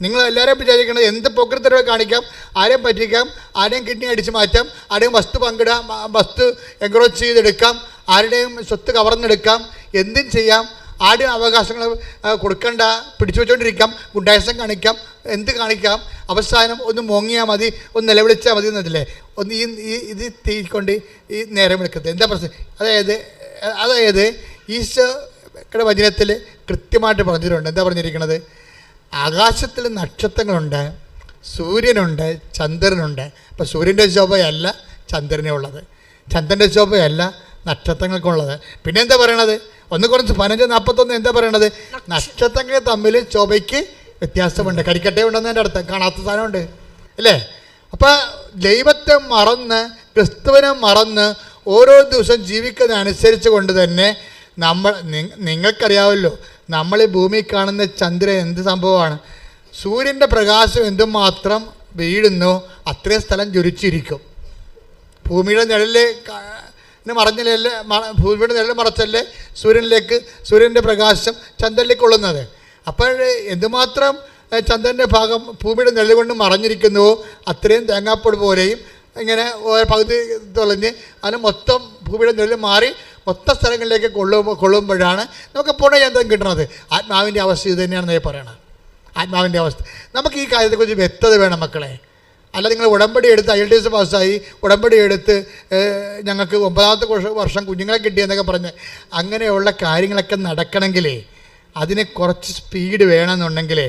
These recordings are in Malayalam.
നിങ്ങൾ എല്ലാവരെയും വിചാരിക്കുന്നത് എന്ത് പൊക്കൃത്തരവ് കാണിക്കാം ആരെയും പറ്റിക്കാം ആരെയും കിഡ്നി അടിച്ച് മാറ്റാം ആരെയും വസ്തു പങ്കിടാം വസ്തു എൻക്രോച്ച് ചെയ്തെടുക്കാം ആരുടെയും സ്വത്ത് കവർന്നെടുക്കാം എന്തും ചെയ്യാം ആരുടെയും അവകാശങ്ങൾ കൊടുക്കണ്ട പിടിച്ചു വെച്ചുകൊണ്ടിരിക്കാം ഗുണ്ടായസം കാണിക്കാം എന്ത് കാണിക്കാം അവസാനം ഒന്ന് മോങ്ങിയാൽ മതി ഒന്ന് നിലവിളിച്ചാൽ മതി എന്നതില്ലേ? ഒന്ന് ഈ ഇത് തീക്കൊണ്ട് ഈ നേരം വിളിക്കത്ത് എന്താ പ്രശ്നം? അതായത് അതായത് ഈശോയുടെ വചനത്തിൽ കൃത്യമായിട്ട് പറഞ്ഞിട്ടുണ്ട്. എന്താ പറഞ്ഞിരിക്കുന്നത് ആകാശത്തിൽ നക്ഷത്രങ്ങളുണ്ട് സൂര്യനുണ്ട് ചന്ദ്രനുണ്ട്. അപ്പോൾ സൂര്യന്റെ ശോഭയല്ല ചന്ദ്രനെ ഉള്ളത്. ചന്ദ്രന്റെ ശോഭയല്ല നക്ഷത്രങ്ങൾക്കുള്ളത്. പിന്നെ എന്താ പറയണത്? ഒന്ന് കുറച്ച് പതിനഞ്ച് നാൽപ്പത്തൊന്ന് എന്താ പറയണത്? നക്ഷത്രങ്ങൾ തമ്മിൽ ശോഭയ്ക്ക് വ്യത്യാസമുണ്ട്. കരിക്കട്ടേ ഉണ്ടെന്ന് എന്റെ അടുത്ത് കാണാത്ത സാധനമുണ്ട്. അല്ലേ? അപ്പോൾ ദൈവത്തെ മറന്ന് ക്രിസ്തുവിനെ മറന്ന് ഓരോ ദിവസം ജീവിക്കുന്നതനുസരിച്ച് കൊണ്ട് തന്നെ നമ്മൾ നിങ്ങൾക്കറിയാമല്ലോ നമ്മൾ ഈ ഭൂമിയിൽ കാണുന്ന ചന്ദ്രൻ എന്ത് സംഭവമാണ്? സൂര്യന്റെ പ്രകാശം എന്തുമാത്രം വീഴുന്നു അത്രയും സ്ഥലം ജ്വലിച്ചിരിക്കും. ഭൂമിയുടെ നിഴലിൽ മറഞ്ഞല്ലേ ഭൂമിയുടെ നിഴൽ മറച്ചല്ലേ സൂര്യനിലേക്ക് സൂര്യന്റെ പ്രകാശം ചന്ദ്രനിലേക്ക് കൊള്ളുന്നത്? അപ്പോൾ എന്തുമാത്രം ചന്ദ്രന്റെ ഭാഗം ഭൂമിയുടെ നിഴൽ കൊണ്ട് മറഞ്ഞിരിക്കുന്നുവോ അത്രയും തേങ്ങാപ്പൊടി പോലെയും ഇങ്ങനെ പകുതി തുളഞ്ഞ് അതിന് മൊത്തം ഭൂമിയുടെ നിഴൽ മാറി മൊത്തം സ്ഥലങ്ങളിലേക്ക് കൊള്ളുമ്പോൾ കൊള്ളുമ്പോഴാണ് നമുക്ക് പുണയന്ത്രം കിട്ടുന്നത് ആത്മാവിന്റെ അവസ്ഥ ഇത് തന്നെയാണെന്ന് ഞാൻ പറയണത്. ആത്മാവിന്റെ അവസ്ഥ. നമുക്ക് ഈ കാര്യത്തെക്കുറിച്ച് വ്യക്തത വേണം മക്കളെ. അല്ല നിങ്ങൾ ഉടമ്പടി എടുത്ത് ഐ എൽ ടി എസ് പാസ്സായി ഉടമ്പടി എടുത്ത് ഞങ്ങൾക്ക് ഒമ്പതാമത്തെ വർഷം കുഞ്ഞുങ്ങളെ കിട്ടിയെന്നൊക്കെ പറഞ്ഞ് അങ്ങനെയുള്ള കാര്യങ്ങളൊക്കെ നടക്കണമെങ്കിലേ അതിന് കുറച്ച് സ്പീഡ് വേണമെന്നുണ്ടെങ്കിൽ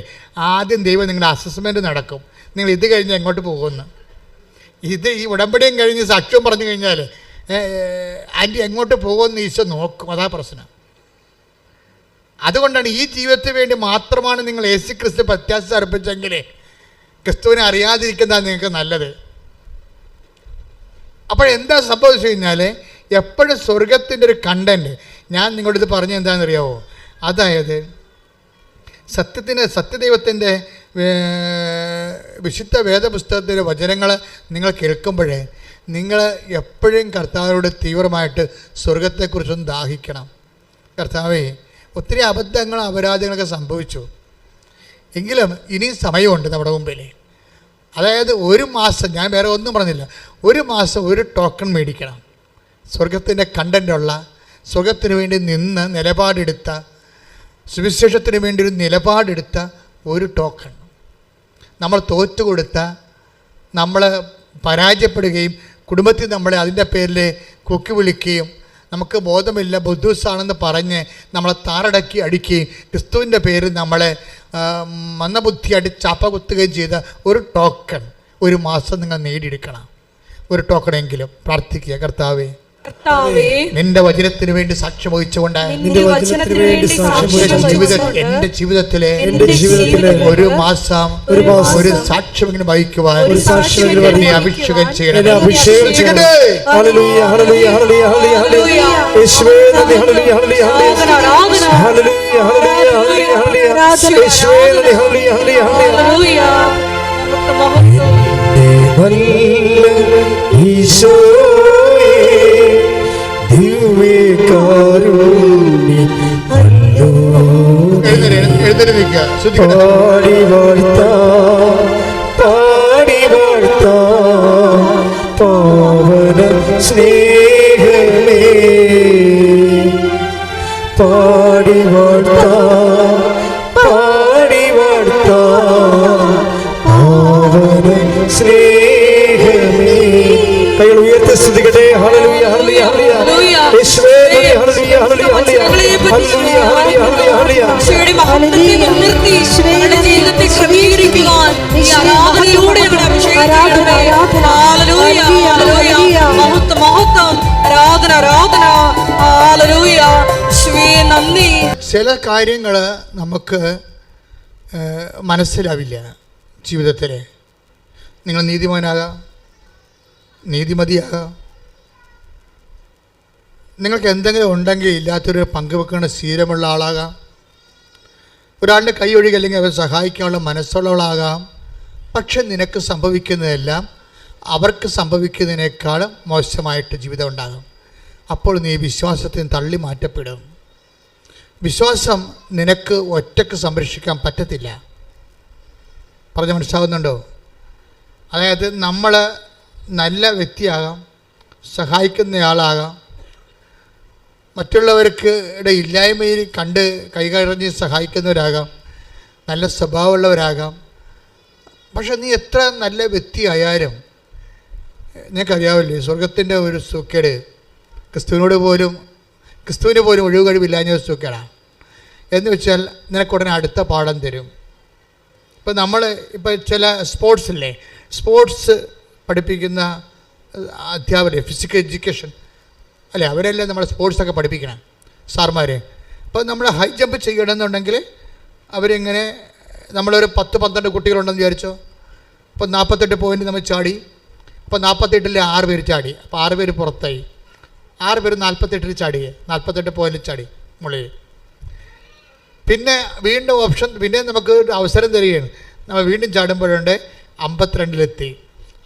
ആദ്യം ദൈവം നിങ്ങളുടെ അസസ്മെന്റ് നടക്കും. നിങ്ങൾ ഇത് കഴിഞ്ഞ് എങ്ങോട്ട് പോകുമെന്ന് ഇത് ഈ ഉടമ്പടിയും കഴിഞ്ഞ് സാക്ഷ്യവും പറഞ്ഞു കഴിഞ്ഞാൽ ആന്റി എങ്ങോട്ട് പോകുമെന്ന് ഈശോ നോക്കും. അതാ പ്രശ്നം. അതുകൊണ്ടാണ് ഈ ജീവിതത്തിന് വേണ്ടി മാത്രമാണ് നിങ്ങൾ യേശു ക്രിസ്തു പ്രത്യാശ അർപ്പിച്ചെങ്കിൽ ക്രിസ്തുവിനെ അറിയാതിരിക്കുന്നതാണ് നിങ്ങൾക്ക് നല്ലത്. അപ്പോൾ എന്താ സംഭവിച്ചു കഴിഞ്ഞാൽ എപ്പോഴും സ്വർഗത്തിന്റെ ഒരു കണ്ടന്റ് ഞാൻ നിങ്ങളുടെ ഇത് പറഞ്ഞ എന്താണെന്ന് അറിയാവോ അതായത് സത്യത്തിന്റെ സത്യദൈവത്തിന്റെ വിശുദ്ധ വേദപുസ്തകത്തിന്റെ വചനങ്ങൾ നിങ്ങൾ കേൾക്കുമ്പോഴേ നിങ്ങൾ എപ്പോഴും കർത്താവിനോട് തീവ്രമായിട്ട് സ്വർഗത്തെക്കുറിച്ചൊന്ന് ദാഹിക്കണം. കർത്താവേ ഒത്തിരി അബദ്ധങ്ങളും അപരാധങ്ങളൊക്കെ സംഭവിച്ചു. എങ്കിലും ഇനിയും സമയമുണ്ട് നമ്മുടെ മുമ്പിൽ അതായത് ഒരു മാസം ഞാൻ വേറെ ഒന്നും പറഞ്ഞില്ല ഒരു മാസം ഒരു ടോക്കൺ മേടിക്കണം. സ്വർഗത്തിന്റെ കണ്ടന്റുള്ള സ്വർഗത്തിന് വേണ്ടി നിന്ന് നിലപാടെടുത്ത സുവിശേഷത്തിന് വേണ്ടി ഒരു നിലപാടെടുത്ത ഒരു ടോക്കൺ നമ്മൾ തോറ്റുകൊടുത്ത നമ്മൾ പരാജയപ്പെടുകയും കുടുംബത്തിൽ നമ്മളെ അതിന്റെ പേരിൽ കൊക്കി വിളിക്കുകയും നമുക്ക് ബോധമില്ല ബുദ്ധൂസാണെന്ന് പറഞ്ഞ് നമ്മളെ താറടക്കി അടിക്കുകയും ക്രിസ്തുവിന്റെ പേരിൽ നമ്മളെ ആ, മന്ദബുദ്ധി അടി ചാപ്പ കുത്തുകയും ചെയ്ത ഒരു ടോക്കൺ ഒരു മാസം നിങ്ങൾ നേടിയെടുക്കണം. ഒരു ടോക്കണെങ്കിലും പ്രാർത്ഥിക്കുക കർത്താവേ. നിന്റെ വചനത്തിന് വേണ്ടി സാക്ഷ്യം വഹിച്ചുകൊണ്ട് എന്റെ വേണ്ടി സാക്ഷ്യം എന്റെ എന്റെ ജീവിതത്തിലെ എന്റെ ജീവിതത്തിലെ ഒരു മാസം ഒരു മാസം ഒരു സാക്ഷ്യം ഇങ്ങനെ വഹിക്കുവാൻ ഒരു സാക്ഷ്യം ഇങ്ങനെ എന്നെ അഭിഷേകം ചെയ്യണം എന്നെ അഭിഷേകം ചെയ്യണം. ഹല്ലേലൂയ, ശ്രദ്ധിക്കണം പാടി വാഴ്ത്താം, പാടി വാഴ്ത്താം, പാവന സ്നേഹമേ ജീവിതത്തെ ക്രമീകരിക്കുവാൻ ഈ ആരാധനയിലൂടെ ഞങ്ങളുടെ അഭിഷേകം ചെയ്യണമേ. ഹല്ലേലൂയ, ഹല്ലേലൂയ. മഹത്വം മഹത്വം. ആരാധന ആരാധന. നന്ദി. ചില കാര്യങ്ങൾ നമുക്ക് മനസ്സിലാവില്ല ജീവിതത്തിൽ നിങ്ങൾ നീതിമാനാകാം നീതിമതിയാകാം. നിങ്ങൾക്ക് എന്തെങ്കിലും ഉണ്ടെങ്കിൽ ഇല്ലാത്തൊരു പങ്കുവെക്കുന്ന ശീലമുള്ള ആളാകാം. ഒരാളുടെ കൈ ഒഴുകി അല്ലെങ്കിൽ അവരെ സഹായിക്കാനുള്ള മനസ്സുള്ളവളാകാം. പക്ഷെ നിനക്ക് സംഭവിക്കുന്നതെല്ലാം അവർക്ക് സംഭവിക്കുന്നതിനേക്കാളും മോശമായിട്ട് ജീവിതം ഉണ്ടാകും. അപ്പോൾ നീ വിശ്വാസത്തിന് തള്ളി മാറ്റപ്പെടും. വിശ്വാസം നിനക്ക് ഒറ്റയ്ക്ക് സംരക്ഷിക്കാൻ പറ്റത്തില്ല. പറഞ്ഞ് മനസ്സിലാകുന്നുണ്ടോ? അതായത് നമ്മൾ നല്ല വ്യക്തിയാകാം സഹായിക്കുന്നയാളാകാം മറ്റുള്ളവർക്ക് ഇല്ലായ്മയിൽ കണ്ട് കൈകഴഞ്ഞ് സഹായിക്കുന്നവരാകാം. നല്ല സ്വഭാവമുള്ളവരാകാം. പക്ഷെ നീ എത്ര നല്ല വ്യക്തിയായാലും നിനക്കറിയാവില്ലേ സ്വർഗത്തിന്റെ ഒരു സൂക്കേട് ക്രിസ്തുവിനോട് പോലും ക്രിസ്തുവിന് പോലും ഒഴിവ് കഴിവില്ലാഞ്ഞ ഒരു സൂക്കേടാണ് എന്ന് വെച്ചാൽ നിനക്കുടനെ അടുത്ത പാഠം തരും. ഇപ്പം നമ്മൾ ഇപ്പം ചില സ്പോർട്സ് ഇല്ലേ സ്പോർട്സ് പഠിപ്പിക്കുന്ന അധ്യാപകർ ഫിസിക്കൽ എഡ്യൂക്കേഷൻ അല്ലേ? അവരെല്ലാം നമ്മളെ സ്പോർട്സൊക്കെ പഠിപ്പിക്കണം. സാർമാർ അപ്പോൾ നമ്മൾ ഹൈ ജമ്പ് ചെയ്യണമെന്നുണ്ടെങ്കിൽ അവരിങ്ങനെ നമ്മളൊരു പത്ത് പന്ത്രണ്ട് കുട്ടികളുണ്ടെന്ന് വിചാരിച്ചോ? അപ്പോൾ നാൽപ്പത്തെട്ട് പോയിന്റ് നമ്മൾ ചാടി. അപ്പോൾ നാൽപ്പത്തെട്ടിൽ ആറ് പേര് ചാടി. അപ്പോൾ ആറ് പേര് പുറത്തായി. ആറ് പേര് നാൽപ്പത്തെട്ടിൽ ചാടി. നാൽപ്പത്തെട്ട് പോയിന്റ് ചാടി മുകളിൽ. പിന്നെ വീണ്ടും ഓപ്ഷൻ പിന്നെ നമുക്ക് അവസരം തരികയാണ്. നമ്മൾ വീണ്ടും ചാടുമ്പോഴുണ്ട് അമ്പത്തിരണ്ടിലെത്തി.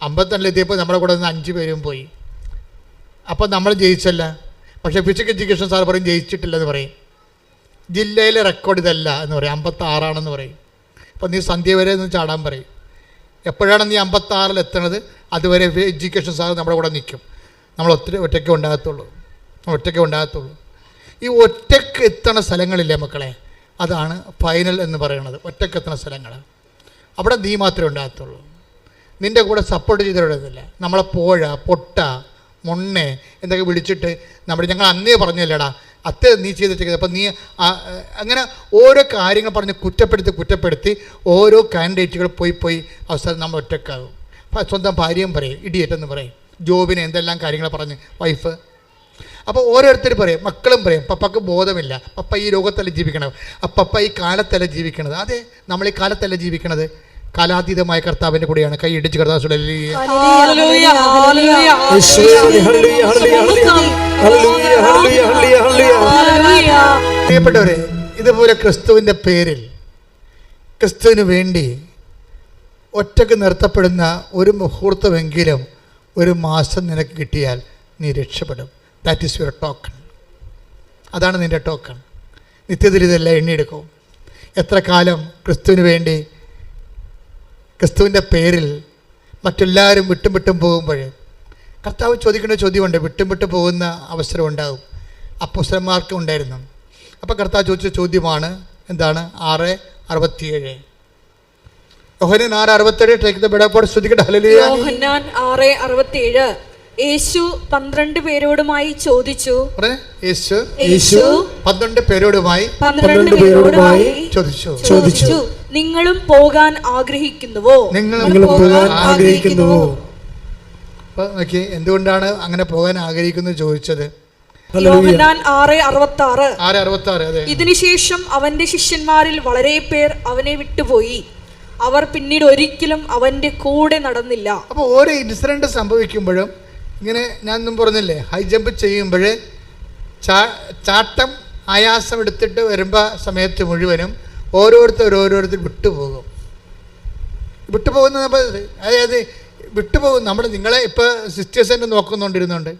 അമ്പത്തിരണ്ടിലെത്തിയപ്പോൾ നമ്മുടെ കൂടെ നിന്ന് അഞ്ച് പേരും പോയി. അപ്പോൾ നമ്മൾ ജയിച്ചല്ല. പക്ഷേ ഫിസിക്കൽ എഡ്യൂക്കേഷൻ സാർ പറയും ജയിച്ചിട്ടില്ലെന്ന് പറയും. ജില്ലയിലെ റെക്കോർഡ് ഇതല്ല എന്ന് പറയും. അമ്പത്താറാണെന്ന് പറയും. അപ്പോൾ നീ സന്ധ്യ വരെ നിന്ന് ചാടാൻ പറയും. എപ്പോഴാണ് നീ അമ്പത്താറിൽ എത്തണത്? അതുവരെ എഡ്യൂക്കേഷൻ സാർ നമ്മുടെ കൂടെ നിൽക്കും. നമ്മൾ ഒത്തിരി ഒറ്റയ്ക്ക് ഉണ്ടാകത്തുള്ളൂ. ഒറ്റയ്ക്ക് ഉണ്ടാകത്തുള്ളൂ. ഈ ഒറ്റയ്ക്ക് എത്തണ സ്ഥലങ്ങളില്ലേ മക്കളെ? അതാണ് ഫൈനൽ എന്ന് പറയുന്നത് ഒറ്റയ്ക്ക് എത്തണ സ്ഥലങ്ങൾ. അവിടെ നീ മാത്രമേ ഉണ്ടാകത്തുള്ളൂ. നിന്റെ കൂടെ സപ്പോർട്ട് ചെയ്തിട്ടില്ല നമ്മളെ പോഴ പൊട്ട മൊണ്ണെ എന്നൊക്കെ വിളിച്ചിട്ട് നമ്മുടെ ഞങ്ങൾ അന്നേ പറഞ്ഞല്ലേടാ. അത്ത നീ ചെയ്തിട്ട് അപ്പം നീ അങ്ങനെ ഓരോ കാര്യങ്ങൾ പറഞ്ഞ് കുറ്റപ്പെടുത്തി കുറ്റപ്പെടുത്തി ഓരോ കാൻഡിഡേറ്റുകൾ പോയി പോയി അവസാനം നമ്മൾ ഒറ്റക്കാകും സ്വന്തം ഭാര്യയും പറയും ഇടിയേറ്റെന്ന് പറയും. ജോബിനെ എന്തെല്ലാം കാര്യങ്ങൾ പറഞ്ഞ് വൈഫ് അപ്പോൾ ഓരോരുത്തർ പറയും മക്കളും പറയും പപ്പക്ക് ബോധമില്ല. പപ്പ ഈ ലോകത്തല്ല ജീവിക്കണത്? പപ്പ ഈ കാലത്തല്ല ജീവിക്കണത്? അതെ നമ്മൾ ഈ കാലത്തല്ല ജീവിക്കണത്? കാലാതീതമായ കർത്താവിന്റെ കൂടെയാണ് കൈ ഇടിച്ച്. പ്രിയപ്പെട്ടവരെ ഇതുപോലെ ക്രിസ്തുവിന്റെ പേരിൽ ക്രിസ്തുവിന് വേണ്ടി ഒറ്റയ്ക്ക് നിർത്തപ്പെടുന്ന ഒരു മുഹൂർത്തമെങ്കിലും ഒരു മാസം നിനക്ക് കിട്ടിയാൽ നീ രക്ഷപ്പെടും ദാറ്റ് ഈസ് യുവർ ടോക്കൺ അതാണ് നിന്റെ ടോക്കൺ നിത്യത്തിൽ ഇതെല്ലാം എണ്ണിയെടുക്കും എത്ര കാലം ക്രിസ്തുവിന് വേണ്ടി ക്രിസ്തുവിന്റെ പേരിൽ മറ്റെല്ലാവരും വിട്ടും വിട്ടും പോകുമ്പോൾ കർത്താവ് ചോദിക്കേണ്ട ചോദ്യമുണ്ട് വിട്ടും വിട്ടു പോകുന്ന അവസരം ഉണ്ടാകും അപ്പുസ്തന്മാർക്കും ഉണ്ടായിരുന്നു. അപ്പോൾ കർത്താവ് ചോദിച്ച ചോദ്യമാണ് എന്താണ്? ആറ് അറുപത്തിയേഴ്. യോഹനൻ ആറ് അറുപത്തേഴ് ടേക്ക് ദ ബെഡപ്പോട് ശ്രദ്ധിക്കട്ടെ ഹല്ലേലൂയ യോഹന്നാൻ ആറ് അറുപത്തിയേഴ്. യേശു പന്ത്രണ്ട് പേരോടുമായി ചോദിച്ചു. യേശു യേശു പന്ത്രണ്ട് പേരോടുമായി പന്ത്രണ്ട് പേരോടുമായി ചോദിച്ചു. ചോദിച്ചു. നിങ്ങളും പോകാൻ ആഗ്രഹിക്കുന്നുവോ? നിങ്ങൾ പോകാൻ ആഗ്രഹിക്കുന്നുവോ? നോക്കി എന്തുകൊണ്ടാണ് അങ്ങനെ പോകാൻ ആഗ്രഹിക്കുന്നത് ചോദിച്ചത്? ഇതിനുശേഷം അവന്റെ ശിഷ്യന്മാരിൽ വളരെ പേർ അവനെ വിട്ടുപോയി. അവർ പിന്നീട് ഒരിക്കലും അവന്റെ കൂടെ നടന്നില്ല. അപ്പോൾ ഓരോ ഇൻസിഡന്റ് സംഭവിക്കുമ്പോഴും ഇങ്ങനെ ഞാൻ ഒന്നും പറഞ്ഞില്ലേ ഹൈ ജമ്പ് ചെയ്യുമ്പോൾ ചാട്ടം ആയാസം എടുത്തിട്ട് വരുമ്പോൾ സമയത്ത് മുഴുവനും ഓരോരുത്തർ ഓരോരുത്തർ വിട്ടുപോകും. വിട്ടുപോകുന്ന അതായത് വിട്ടുപോകും. നമ്മൾ നിങ്ങളെ ഇപ്പോൾ സിസ്റ്റേഴ്സിനെ നോക്കുന്നുണ്ടിരുന്നുണ്ട്.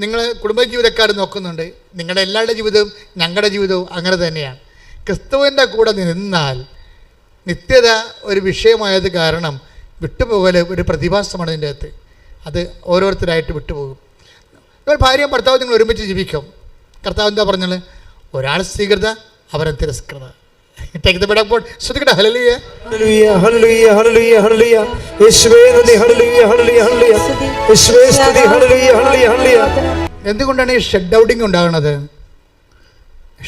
നിങ്ങൾ കുടുംബജീവിതക്കാർ നോക്കുന്നുണ്ട്. നിങ്ങളുടെ എല്ലാവരുടെ ജീവിതവും ഞങ്ങളുടെ ജീവിതവും അങ്ങനെ തന്നെയാണ്. ക്രിസ്തുവിന്റെ കൂടെ നിന്നാൽ നിത്യത ഒരു വിഷയമായത് കാരണം വിട്ടുപോകൽ ഒരു പ്രതിഭാസമാണ് ഇതിന്റെ അകത്ത്. അത് ഓരോരുത്തരായിട്ട് വിട്ടുപോകും. ഇപ്പോൾ ഭാര്യയും ഭർത്താവും നിങ്ങൾ ഒരുമിച്ച് ജീവിക്കും. കർത്താവ് എന്താ പറഞ്ഞത്? ഒരാൾ സ്വീകൃത അവരെ തിരസ്കൃത. ടേക്ക് ദ ബെഡ് അപ്പോൾ ശ്രദ്ധിക്കട്ടെ ഹലലിയ ഹല്ലേലൂയ, ഹല്ലേലൂയ, ഹല്ലേലൂയ, ഹല്ലേലൂയ. യേശുവേ നന്ദി. ഹല്ലേലൂയ, ഹല്ലേലൂയ, ഹല്ലേലൂയ. യേശുവേ സ്തുതി. Hallelujah, hallelujah, hallelujah. എന്തുകൊണ്ടാണ് ഈ ഷെഡ് ഔട്ടിങ് ഉണ്ടാകുന്നത്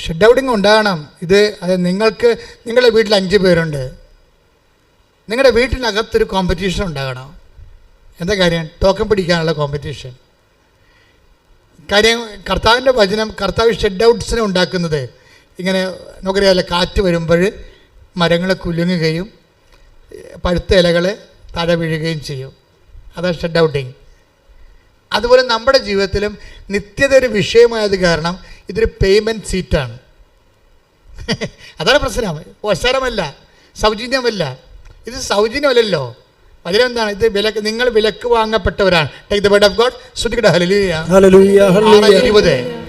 ഷെഡ് ഔട്ടിങ് ഉണ്ടാകണം ഇത് അത് നിങ്ങൾക്ക് നിങ്ങളുടെ വീട്ടിൽ അഞ്ച് പേരുണ്ട് നിങ്ങളുടെ വീട്ടിനകത്തൊരു കോമ്പറ്റീഷൻ ഉണ്ടാകണം എന്താ കാര്യം ടോക്കൺ പിടിക്കാനുള്ള കോമ്പറ്റീഷൻ കാര്യം കർത്താവിന്റെ വചനം കർത്താവ് ഷെഡ് ഔട്ട്സിനെ ഉണ്ടാക്കുന്നത് ഇങ്ങനെ നമുക്കറിയാമല്ലോ കാറ്റ് വരുമ്പോൾ മരങ്ങൾ കുലുങ്ങുകയും പഴുത്ത ഇലകൾ താഴെ വീഴുകയും ചെയ്യും. അതാണ് ഷെഡ് ഔട്ടിങ്. അതുപോലെ നമ്മുടെ ജീവിതത്തിലും നിത്യത ഒരു വിഷയമായത് കാരണം ഇതൊരു പേയ്മെന്റ് സീറ്റാണ് അതാണ് പ്രശ്നം. ഒശരമല്ല സൗജന്യമല്ല. ഇത് സൗജന്യമല്ലല്ലോ. അതിലെന്താണ് ഇത് വിലക്ക് നിങ്ങൾ വിലക്ക് വാങ്ങപ്പെട്ടവരാണ്. Take the bed of God ആറ് ഹല്ലേലൂയ. ഇരുപത്.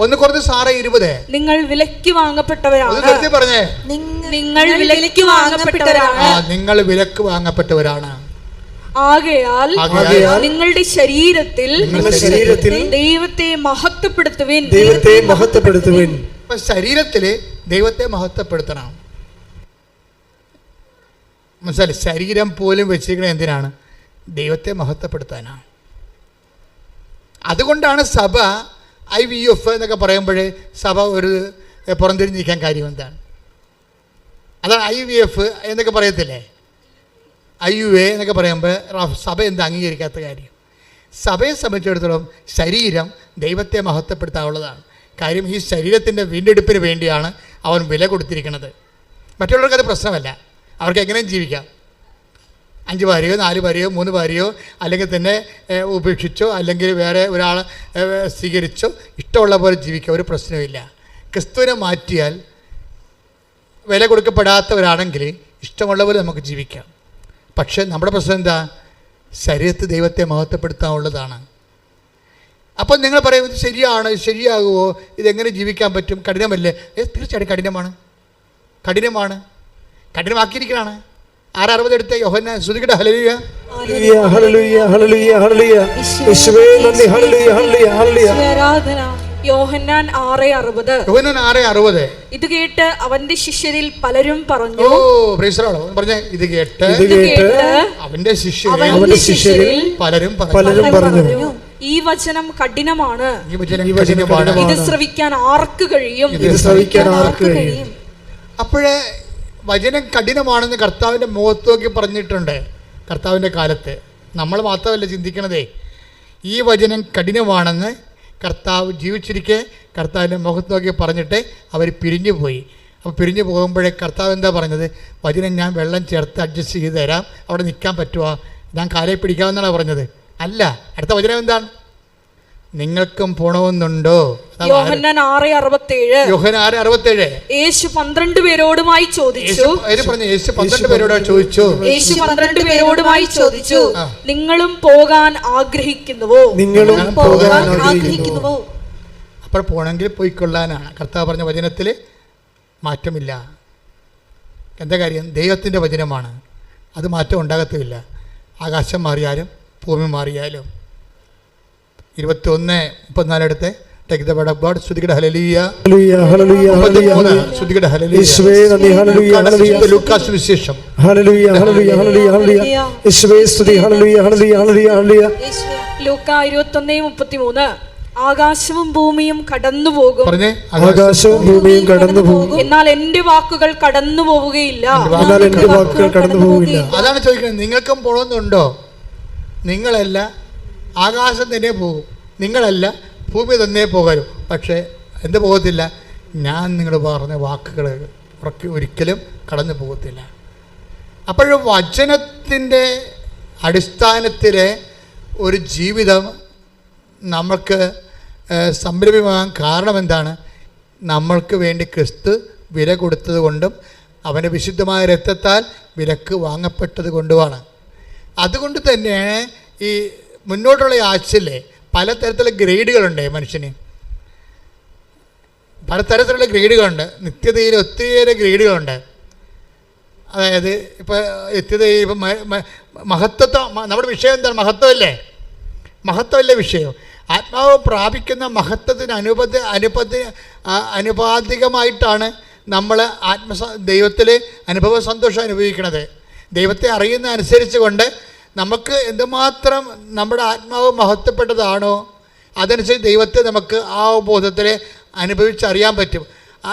ഒന്ന് കുറഞ്ഞ സാറ് ഇരുപത്. നിങ്ങൾ വിലക്ക് വാങ്ങപ്പെട്ടവരാണ്. പറഞ്ഞേ. നിങ്ങൾ വിലക്ക് വാങ്ങപ്പെട്ടവരാണ്. നിങ്ങൾ വിലക്ക് വാങ്ങപ്പെട്ടവരാണ്. ആകയാൽ നിങ്ങളുടെ ശരീരത്തിൽ നിങ്ങളുടെ ശരീരത്തിൽ ദൈവത്തെ മഹത്വപ്പെടുത്തുവിൻ. ദൈവത്തെ മഹത്വപ്പെടുത്തുവിൻ. ശരീരത്തിൽ ദൈവത്തെ മഹത്വപ്പെടുത്തണം. മനസ്സിലായി ശരീരം പോലും വെച്ചിരിക്കുന്നത് എന്തിനാണ്? ദൈവത്തെ മഹത്വപ്പെടുത്താനാണ്. അതുകൊണ്ടാണ് സഭ ഐ വി എഫ് എന്നൊക്കെ പറയുമ്പോൾ സഭ ഒരു പുറംതിരിഞ്ഞിരിക്കാൻ കാര്യം എന്താണ്? അതാണ് ഐ വി എഫ് എന്നൊക്കെ പറയത്തില്ലേ? ഐ യു എ എന്നൊക്കെ പറയുമ്പോൾ സഭ എന്ത് അംഗീകരിക്കാത്ത കാര്യം? സഭയെ സംബന്ധിച്ചിടത്തോളം ശരീരം ദൈവത്തെ മഹത്വപ്പെടുത്താനുള്ളതാണ് കാര്യം ഈ ശരീരത്തിന്റെ വീണ്ടെടുപ്പിന് വേണ്ടിയാണ് അവൻ വില കൊടുത്തിരിക്കുന്നത് മറ്റുള്ളവർക്ക് അത് പ്രശ്നമല്ല. അവർക്ക് എങ്ങനെയും ജീവിക്കാം. അഞ്ച് ഭാര്യയോ നാല് ഭാര്യയോ മൂന്ന് ഭാര്യയോ അല്ലെങ്കിൽ തന്നെ ഉപേക്ഷിച്ചോ അല്ലെങ്കിൽ വേറെ ഏഹ്, സ്വീകരിച്ചോ ഇഷ്ടമുള്ള പോലെ ജീവിക്കുക ഒരു പ്രശ്നവുമില്ല ക്രിസ്തുവിനെ മാറ്റിയാൽ വില കൊടുക്കപ്പെടാത്തവരാണെങ്കിൽ ഇഷ്ടമുള്ള പോലെ നമുക്ക് ജീവിക്കാം. പക്ഷേ നമ്മുടെ പ്രശ്നം എന്താ? ശരീരത്ത് ദൈവത്തെ മഹത്വപ്പെടുത്താനുള്ളതാണ് അപ്പം നിങ്ങൾ പറയും ഇത് ശരിയാണ്? ഇത് ശരിയാകുമോ? ഇതെങ്ങനെ ജീവിക്കാൻ പറ്റും? കഠിനമല്ലേ? തീർച്ചയായിട്ടും കഠിനമാണ്. കഠിനമാണ്. കഠിനമാക്കിയിരിക്കണാണ് ആററുപത് എടുത്ത യേശുവേ നന്ദി ആരാധന. യോഹന്നാൻ ആറ് അറുപത്. യോഹന്നൻ ആറ് അറുപത്. ഇത് കേട്ട് അവന്റെ ശിഷ്യരിൽ പലരും ഓ പറഞ്ഞു പ്രൈസറാണോ പറഞ്ഞേ ഇത് കേട്ട് ഇത് അവന്റെ ശിഷ്യരെ അവന്റെ ശിഷ്യരിൽ പലരും പറഞ്ഞു. പലരും പറഞ്ഞു. ഈ വചനം കഠിനമാണ്. ഈ വചനം ഈ വചനം കഠിനമാണ്. ഇത് ശ്രവിക്കാൻ ആർക്ക് കഴിയും? ഇത് ശ്രവിക്കാൻ ആർക്ക് കഴിയും? അപ്പോഴേ വചനം കഠിനമാണെന്ന് കർത്താവിന്റെ മുഖത്ത് നോക്കി പറഞ്ഞിട്ടുണ്ട്. കർത്താവിന്റെ കാലത്ത്. നമ്മൾ മാത്രമല്ല ചിന്തിക്കണതേ. ഈ വചനം കഠിനമാണെന്ന് കർത്താവ് ജീവിച്ചിരിക്കെ കർത്താവിന്റെ മുഖത്ത് നോക്കി പറഞ്ഞിട്ട് അവർ പിരിഞ്ഞു പോയി അപ്പോൾ പിരിഞ്ഞു പോകുമ്പോഴേ കർത്താവ് എന്താ പറഞ്ഞത്? വചനം ഞാൻ വെള്ളം ചേർത്ത് അഡ്ജസ്റ്റ് ചെയ്ത് തരാം. അവിടെ നിൽക്കാൻ പറ്റുമോ? ഞാൻ കാലയിൽ പിടിക്കാമെന്നാണ് പറഞ്ഞത്. അല്ല. അടുത്ത വചനം എന്താണ്? നിങ്ങൾക്കും പോണമെന്നുണ്ടോ? യോഹന്നാൻ ആറ് അറുപത്തേഴ്. യോഹന ആറ് അറുപത്തേഴ്. യേശു പന്ത്രണ്ട് പേരോടുമായി ചോദിച്ചു. യേശു പറഞ്ഞു യേശു പന്ത്രണ്ട് പേരോട് ചോദിച്ചു. യേശു പന്ത്രണ്ട് പേരോടുമായി ചോദിച്ചു. നിങ്ങളും പോകാൻ ആഗ്രഹിക്കുന്നുവോ? നിങ്ങളും പോകാൻ ആഗ്രഹിക്കുന്നുവോ? അപ്പോൾ പോണെങ്കിൽ പോയിക്കൊള്ളാനാണ് കർത്താവ് പറഞ്ഞ വചനത്തിൽ മാറ്റമില്ല. എന്താ കാര്യം? ദൈവത്തിന്റെ വചനമാണ്. അത് മാറ്റം ഉണ്ടാകത്തുമില്ല. ആകാശം മാറിയാലും ഭൂമി മാറിയാലും. ഇരുപത്തി ഒന്ന് മുപ്പത്തിനാലടുത്ത് ഹലലിയ ഹല്ലേലൂയ. ഹല്ലേലൂയ ഹല്ലേലൂയ നന്ദി ഹല്ലേലൂയ ഹല്ലേലൂയ. ലൂക്കാസ് വിശേഷം ഹല്ലേലൂയ ഹല്ലേലൂയ ഹല്ലേലൂയ ഹല്ലേലൂയ. യേശുവേ സ്തുതി ഹല്ലേലൂയ ഹല്ലേലൂയ ഹല്ലേലൂയ ലൂക്ക ആകാശവും ഭൂമിയും കടന്നു പോകും. പറഞ്ഞേ ആകാശവും ഭൂമിയും കടന്നു പോകും. എന്നാൽ എന്റെ വാക്കുകൾ കടന്നു പോവുകയില്ല. എന്നാൽ എന്റെ വാക്കുകൾ കടന്നു പോവുകയില്ല. അതാണ് ചോദിക്കുന്നത്. നിങ്ങൾക്കും പോകുന്നുണ്ടോ നിങ്ങളല്ല ആകാശം തന്നെ പോകും. നിങ്ങളല്ല ഭൂമി തന്നെ പോകാനും പക്ഷേ എന്ത് പോകത്തില്ല? ഞാൻ നിങ്ങൾ പറഞ്ഞ വാക്കുകൾ ഒരിക്കലും കടന്നു പോകത്തില്ല. അപ്പോഴും വചനത്തിന്റെ അടിസ്ഥാനത്തിലെ ഒരു ജീവിതം നമുക്ക് സംരംഭമാകാൻ കാരണം എന്താണ് നമ്മൾക്ക് വേണ്ടി ക്രിസ്തു വില കൊടുത്തത് കൊണ്ടും അവന്റെ വിശുദ്ധമായ രക്തത്താൽ വിലക്ക് വാങ്ങപ്പെട്ടത് കൊണ്ടുമാണ്. അതുകൊണ്ട് തന്നെ ഈ മുന്നോട്ടുള്ള ഈ ആഴ്ചയിലെ പലതരത്തിലുള്ള ഗ്രേഡുകളുണ്ട് മനുഷ്യന്. പലതരത്തിലുള്ള ഗ്രേഡുകളുണ്ട്. നിത്യതയിൽ ഒത്തിരിയേറെ ഗ്രേഡുകളുണ്ട്. അതായത് ഇപ്പോൾ നിത്യതയിൽ ഇപ്പം മഹത്വത്വം നമ്മുടെ വിഷയം എന്താണ്? മഹത്വമല്ലേ? മഹത്വമല്ലേ വിഷയം? ആത്മാവ് പ്രാപിക്കുന്ന മഹത്വത്തിന് അനുപതി അനുപതി അനുപാതികമായിട്ടാണ് നമ്മൾ ആത്മ ദൈവത്തിൽ അനുഭവ സന്തോഷം അനുഭവിക്കുന്നത് ദൈവത്തെ അറിയുന്ന അനുസരിച്ച് കൊണ്ട് നമുക്ക് എന്തുമാത്രം നമ്മുടെ ആത്മാവ് മഹത്വപ്പെട്ടതാണോ അതനുസരിച്ച് ദൈവത്തെ നമുക്ക് ആ ബോധത്തിൽ അനുഭവിച്ചറിയാൻ പറ്റും.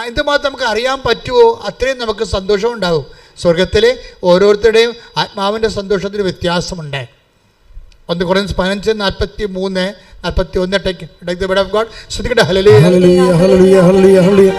എന്തുമാത്രം നമുക്ക് അറിയാൻ പറ്റുമോ അത്രയും നമുക്ക് സന്തോഷം ഉണ്ടാകും. സ്വർഗത്തിൽ ഓരോരുത്തരുടെയും ആത്മാവിന്റെ സന്തോഷത്തിന് വ്യത്യാസമുണ്ട്. ഒന്ന് കുറഞ്ഞ പതിനഞ്ച് നാൽപ്പത്തി മൂന്ന് നാൽപ്പത്തി ഒന്ന് take take the word of God ശ്രുതിക്കട്ടെ ഹല്ലേലൂയ ഹല്ലേലൂയ ഹല്ലേലൂയ ഹല്ലേലൂയ ഹല്ലേലൂയ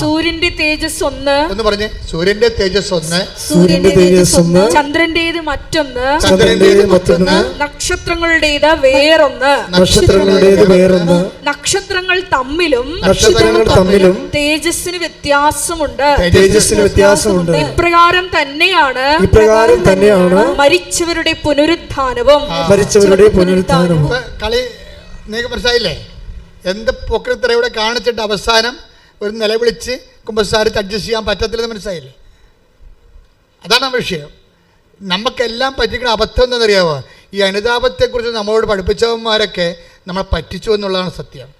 സൂര്യന്റെ തേജസ് ഒന്ന് ഒന്ന്. പറഞ്ഞേ സൂര്യന്റെ തേജസ് ഒന്ന് സൂര്യന്റെ തേജസ് ഒന്ന് ചന്ദ്രന്റേത് മറ്റൊന്ന്. ചന്ദ്രന്റേത് മറ്റൊന്ന്. നക്ഷത്രങ്ങളുടേത് വേറൊന്ന്. നക്ഷത്രങ്ങളുടേത് വേറൊന്ന്. നക്ഷത്രങ്ങൾ തമ്മിലും നക്ഷത്രങ്ങൾ തമ്മിലും തേജസ്സിന് വ്യത്യാസമുണ്ട്. തേജസ്സിന് വ്യത്യാസമുണ്ട്. ഇപ്രകാരം തന്നെയാണ് ഇപ്രകാരം തന്നെയാണ് മരിച്ചവരുടെ പുനരുത്ഥാനവും മരിച്ചവരുടെ പുനരുത്ഥാനവും കളി നിങ്ങൾക്ക് മനസ്സിലായില്ലേ? എന്ത് പൊക്കൃത്തര ഇവിടെ കാണിച്ചിട്ട് അവസാനം ഒരു നിലവിളിച്ച് കുമ്പസാരത്ത് അഡ്ജസ്റ്റ് ചെയ്യാൻ പറ്റത്തില്ലെന്ന് മനസ്സിലായില്ലേ? അതാണ് ആ വിഷയം. നമുക്കെല്ലാം പറ്റിക്കുന്ന അബദ്ധം എന്താണെന്നറിയാമോ ഈ അനുതാപത്തെക്കുറിച്ച് നമ്മളോട് പഠിപ്പിച്ചവന്മാരൊക്കെ നമ്മളെ പറ്റിച്ചു എന്നുള്ളതാണ് സത്യം.